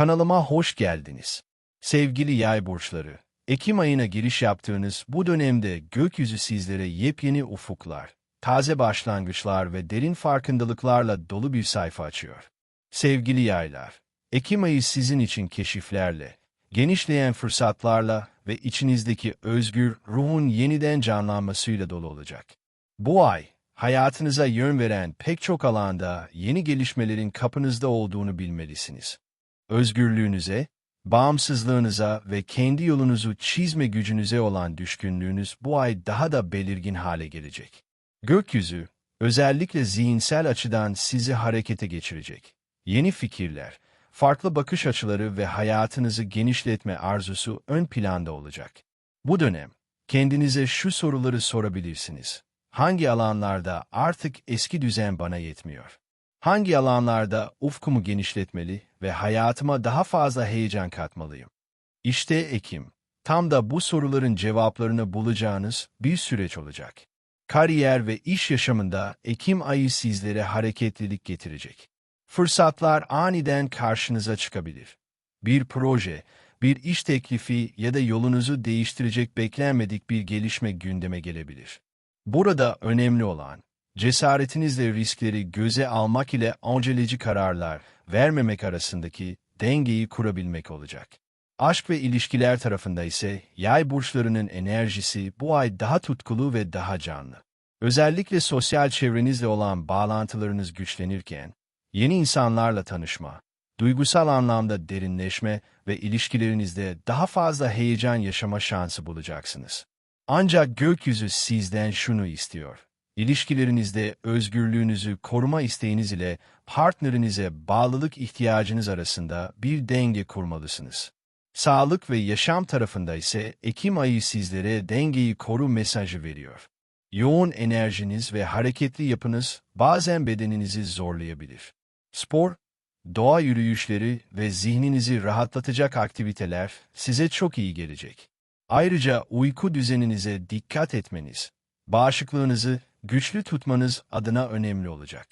Kanalıma hoş geldiniz. Sevgili yay burçları, Ekim ayına giriş yaptığınız bu dönemde gökyüzü sizlere yepyeni ufuklar, taze başlangıçlar ve derin farkındalıklarla dolu bir sayfa açıyor. Sevgili yaylar, Ekim ayı sizin için keşiflerle, genişleyen fırsatlarla ve içinizdeki özgür ruhun yeniden canlanmasıyla dolu olacak. Bu ay, hayatınıza yön veren pek çok alanda yeni gelişmelerin kapınızda olduğunu bilmelisiniz. Özgürlüğünüze, bağımsızlığınıza ve kendi yolunuzu çizme gücünüze olan düşkünlüğünüz bu ay daha da belirgin hale gelecek. Gökyüzü, özellikle zihinsel açıdan sizi harekete geçirecek. Yeni fikirler, farklı bakış açıları ve hayatınızı genişletme arzusu ön planda olacak. Bu dönem, kendinize şu soruları sorabilirsiniz. Hangi alanlarda artık eski düzen bana yetmiyor? Hangi alanlarda ufkumu genişletmeli ve hayatıma daha fazla heyecan katmalıyım? İşte Ekim, tam da bu soruların cevaplarını bulacağınız bir süreç olacak. Kariyer ve iş yaşamında Ekim ayı sizlere hareketlilik getirecek. Fırsatlar aniden karşınıza çıkabilir. Bir proje, bir iş teklifi ya da yolunuzu değiştirecek beklenmedik bir gelişme gündeme gelebilir. Burada önemli olan, cesaretinizle riskleri göze almak ile aceleci kararlar vermemek arasındaki dengeyi kurabilmek olacak. Aşk ve ilişkiler tarafında ise yay burçlarının enerjisi bu ay daha tutkulu ve daha canlı. Özellikle sosyal çevrenizle olan bağlantılarınız güçlenirken, yeni insanlarla tanışma, duygusal anlamda derinleşme ve ilişkilerinizde daha fazla heyecan yaşama şansı bulacaksınız. Ancak gökyüzü sizden şunu istiyor. İlişkilerinizde özgürlüğünüzü koruma isteğiniz ile partnerinize bağlılık ihtiyacınız arasında bir denge kurmalısınız. Sağlık ve yaşam tarafında ise Ekim ayı sizlere dengeyi koru mesajı veriyor. Yoğun enerjiniz ve hareketli yapınız bazen bedeninizi zorlayabilir. Spor, doğa yürüyüşleri ve zihninizi rahatlatacak aktiviteler size çok iyi gelecek. Ayrıca uyku düzeninize dikkat etmeniz, bağışıklığınızı güçlü tutmanız adına önemli olacak.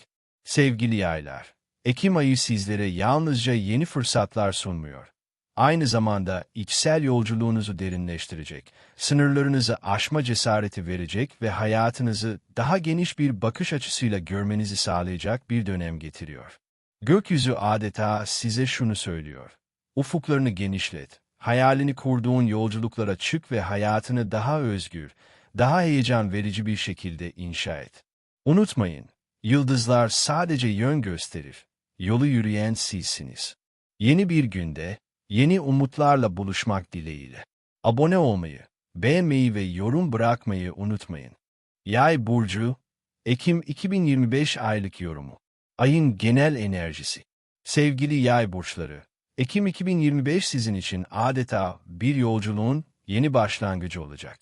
Sevgili yaylar, Ekim ayı sizlere yalnızca yeni fırsatlar sunmuyor. Aynı zamanda içsel yolculuğunuzu derinleştirecek, sınırlarınızı aşma cesareti verecek ve hayatınızı daha geniş bir bakış açısıyla görmenizi sağlayacak bir dönem getiriyor. Gökyüzü adeta size şunu söylüyor. Ufuklarını genişlet, hayalini kurduğun yolculuklara çık ve hayatını daha özgür, daha heyecan verici bir şekilde inşa et. Unutmayın, yıldızlar sadece yön gösterir, yolu yürüyen sizsiniz. Yeni bir günde, yeni umutlarla buluşmak dileğiyle. Abone olmayı, beğenmeyi ve yorum bırakmayı unutmayın. Yay Burcu, Ekim 2025 aylık yorumu. Ayın genel enerjisi. Sevgili yay burçları, Ekim 2025 sizin için adeta bir yolculuğun yeni başlangıcı olacak.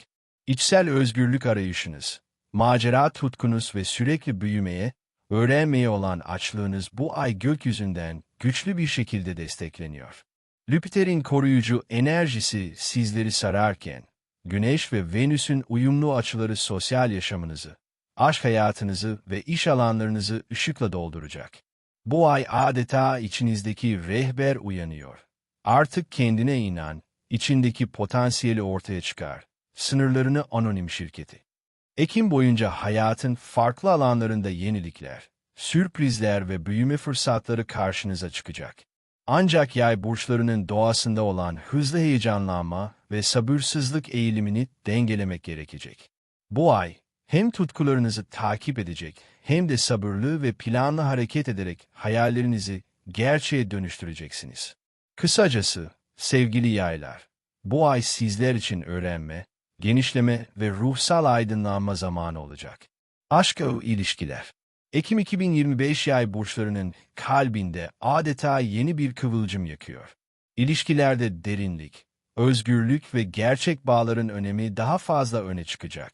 İçsel özgürlük arayışınız, macera tutkunuz ve sürekli büyümeye, öğrenmeye olan açlığınız bu ay gökyüzünden güçlü bir şekilde destekleniyor. Lüpiter'in koruyucu enerjisi sizleri sararken, Güneş ve Venüs'ün uyumlu açıları sosyal yaşamınızı, aşk hayatınızı ve iş alanlarınızı ışıkla dolduracak. Bu ay adeta içinizdeki rehber uyanıyor. Artık kendine inan, içindeki potansiyeli ortaya çıkar. Sınırlarını anonim şirketi. Ekim boyunca hayatın farklı alanlarında yenilikler, sürprizler ve büyüme fırsatları karşınıza çıkacak. Ancak yay burçlarının doğasında olan hızlı heyecanlanma ve sabırsızlık eğilimini dengelemek gerekecek. Bu ay, hem tutkularınızı takip edecek hem de sabırlı ve planlı hareket ederek hayallerinizi gerçeğe dönüştüreceksiniz. Kısacası, sevgili yaylar, bu ay sizler için öğrenme, genişleme ve ruhsal aydınlanma zamanı olacak. Aşk o ilişkiler. Ekim 2025 yay burçlarının kalbinde adeta yeni bir kıvılcım yakıyor. İlişkilerde derinlik, özgürlük ve gerçek bağların önemi daha fazla öne çıkacak.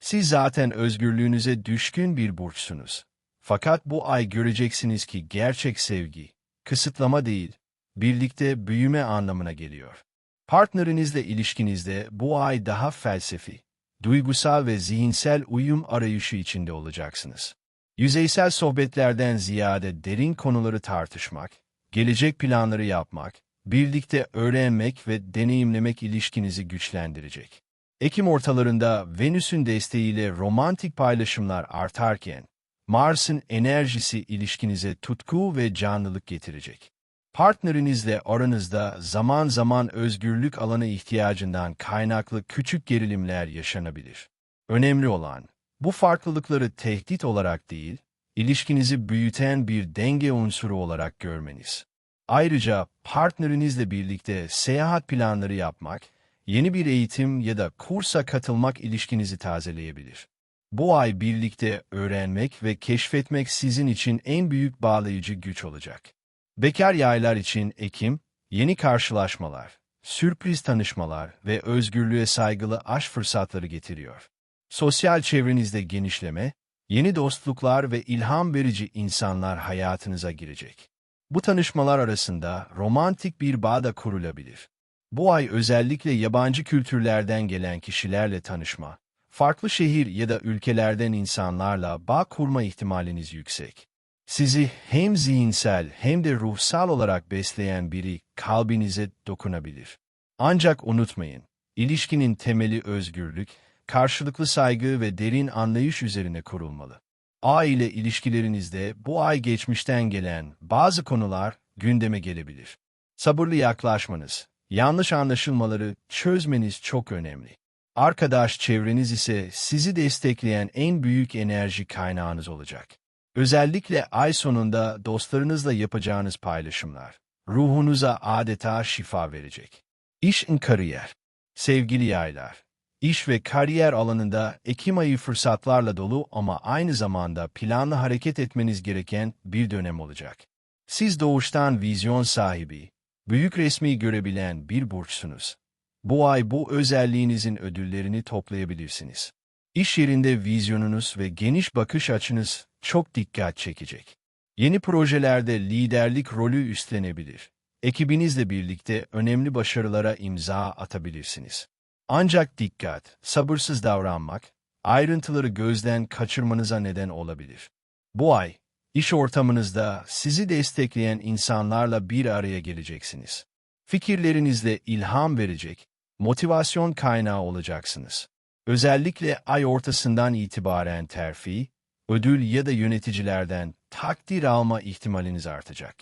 Siz zaten özgürlüğünüze düşkün bir burçsunuz. Fakat bu ay göreceksiniz ki gerçek sevgi, kısıtlama değil, birlikte büyüme anlamına geliyor. Partnerinizle ilişkinizde bu ay daha felsefi, duygusal ve zihinsel uyum arayışı içinde olacaksınız. Yüzeysel sohbetlerden ziyade derin konuları tartışmak, gelecek planları yapmak birlikte öğrenmek ve deneyimlemek ilişkinizi güçlendirecek. Ekim ortalarında Venüs'ün desteğiyle romantik paylaşımlar artarken, Mars'ın enerjisi ilişkinize tutku ve canlılık getirecek. Partnerinizle aranızda zaman zaman özgürlük alanı ihtiyacından kaynaklı küçük gerilimler yaşanabilir. Önemli olan, bu farklılıkları tehdit olarak değil, ilişkinizi büyüten bir denge unsuru olarak görmeniz. Ayrıca partnerinizle birlikte seyahat planları yapmak, yeni bir eğitim ya da kursa katılmak ilişkinizi tazeleyebilir. Bu ay birlikte öğrenmek ve keşfetmek sizin için en büyük bağlayıcı güç olacak. Bekar yaylar için Ekim, yeni karşılaşmalar, sürpriz tanışmalar ve özgürlüğe saygılı aşk fırsatları getiriyor. Sosyal çevrenizde genişleme, yeni dostluklar ve ilham verici insanlar hayatınıza girecek. Bu tanışmalar arasında romantik bir bağ da kurulabilir. Bu ay özellikle yabancı kültürlerden gelen kişilerle tanışma, farklı şehir ya da ülkelerden insanlarla bağ kurma ihtimaliniz yüksek. Sizi hem zihinsel hem de ruhsal olarak besleyen biri kalbinize dokunabilir. Ancak unutmayın, ilişkinin temeli özgürlük, karşılıklı saygı ve derin anlayış üzerine kurulmalı. Aile ilişkilerinizde bu ay geçmişten gelen bazı konular gündeme gelebilir. Sabırlı yaklaşmanız, yanlış anlaşılmaları çözmeniz çok önemli. Arkadaş çevreniz ise sizi destekleyen en büyük enerji kaynağınız olacak. Özellikle ay sonunda dostlarınızla yapacağınız paylaşımlar, ruhunuza adeta şifa verecek. İş in kariyer. Sevgili yaylar, iş ve kariyer alanında Ekim ayı fırsatlarla dolu ama aynı zamanda planlı hareket etmeniz gereken bir dönem olacak. Siz doğuştan vizyon sahibi, büyük resmi görebilen bir burçsunuz. Bu ay bu özelliğinizin ödüllerini toplayabilirsiniz. İş yerinde vizyonunuz ve geniş bakış açınız çok dikkat çekecek. Yeni projelerde liderlik rolü üstlenebilir. Ekibinizle birlikte önemli başarılara imza atabilirsiniz. Ancak dikkat, sabırsız davranmak, ayrıntıları gözden kaçırmanıza neden olabilir. Bu ay, iş ortamınızda sizi destekleyen insanlarla bir araya geleceksiniz. Fikirlerinizle ilham verecek, motivasyon kaynağı olacaksınız. Özellikle ay ortasından itibaren terfi, ödül ya da yöneticilerden takdir alma ihtimaliniz artacak.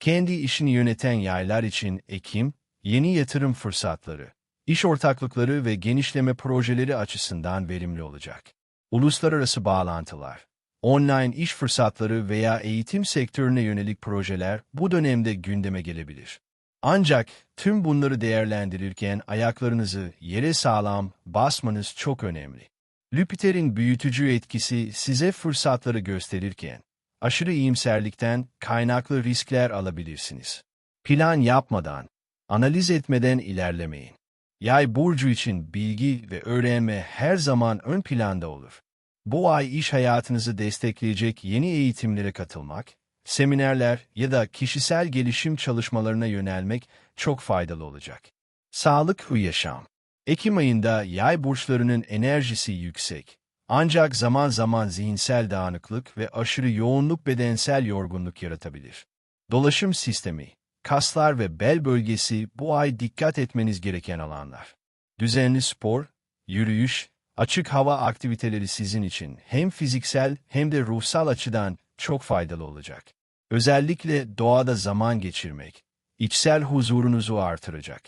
Kendi işini yöneten yaylar için Ekim, yeni yatırım fırsatları, iş ortaklıkları ve genişleme projeleri açısından verimli olacak. Uluslararası bağlantılar, online iş fırsatları veya eğitim sektörüne yönelik projeler bu dönemde gündeme gelebilir. Ancak tüm bunları değerlendirirken ayaklarınızı yere sağlam basmanız çok önemli. Lüpiter'in büyütücü etkisi size fırsatları gösterirken, aşırı iyimserlikten kaynaklı riskler alabilirsiniz. Plan yapmadan, analiz etmeden ilerlemeyin. Yay burcu için bilgi ve öğrenme her zaman ön planda olur. Bu ay iş hayatınızı destekleyecek yeni eğitimlere katılmak, seminerler ya da kişisel gelişim çalışmalarına yönelmek çok faydalı olacak. Sağlık ve yaşam Ekim ayında yay burçlarının enerjisi yüksek. Ancak zaman zaman zihinsel dağınıklık ve aşırı yoğunluk bedensel yorgunluk yaratabilir. Dolaşım sistemi, kaslar ve bel bölgesi bu ay dikkat etmeniz gereken alanlar. Düzenli spor, yürüyüş, açık hava aktiviteleri sizin için hem fiziksel hem de ruhsal açıdan çok faydalı olacak. Özellikle doğada zaman geçirmek, içsel huzurunuzu artıracak.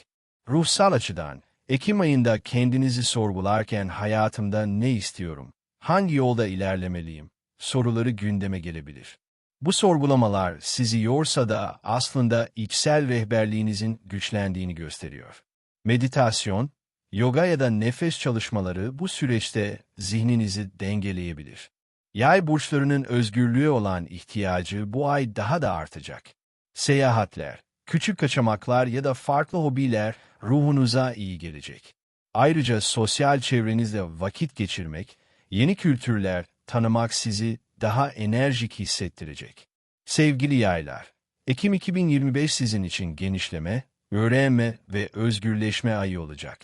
Ruhsal açıdan, Ekim ayında kendinizi sorgularken hayatımda ne istiyorum, hangi yolda ilerlemeliyim, soruları gündeme gelebilir. Bu sorgulamalar sizi yorsa da aslında içsel rehberliğinizin güçlendiğini gösteriyor. Meditasyon, yoga ya da nefes çalışmaları bu süreçte zihninizi dengeleyebilir. Yay burçlarının özgürlüğe olan ihtiyacı bu ay daha da artacak. Seyahatler, küçük kaçamaklar ya da farklı hobiler ruhunuza iyi gelecek. Ayrıca sosyal çevrenizde vakit geçirmek, yeni kültürler tanımak sizi daha enerjik hissettirecek. Sevgili yaylar, Ekim 2025 sizin için genişleme, öğrenme ve özgürleşme ayı olacak.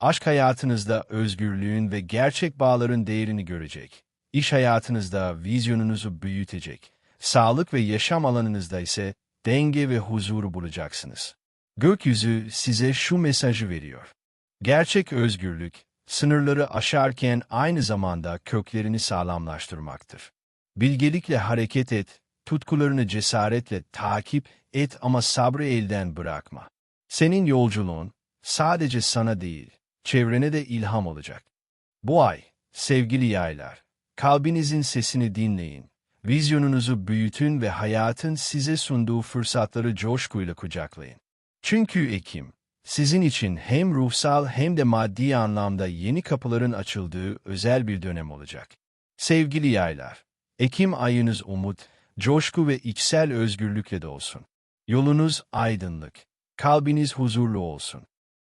Aşk hayatınızda özgürlüğün ve gerçek bağların değerini görecek. İş hayatınızda vizyonunuzu büyütecek. Sağlık ve yaşam alanınızda ise denge ve huzuru bulacaksınız. Gökyüzü size şu mesajı veriyor. Gerçek özgürlük, sınırları aşarken aynı zamanda köklerini sağlamlaştırmaktır. Bilgelikle hareket et, tutkularını cesaretle takip et ama sabrı elden bırakma. Senin yolculuğun sadece sana değil, çevrene de ilham olacak. Bu ay, sevgili yaylar, kalbinizin sesini dinleyin, vizyonunuzu büyütün ve hayatın size sunduğu fırsatları coşkuyla kucaklayın. Çünkü Ekim, sizin için hem ruhsal hem de maddi anlamda yeni kapıların açıldığı özel bir dönem olacak. Sevgili yaylar, Ekim ayınız umut, coşku ve içsel özgürlükle dolsun. Yolunuz aydınlık, kalbiniz huzurlu olsun.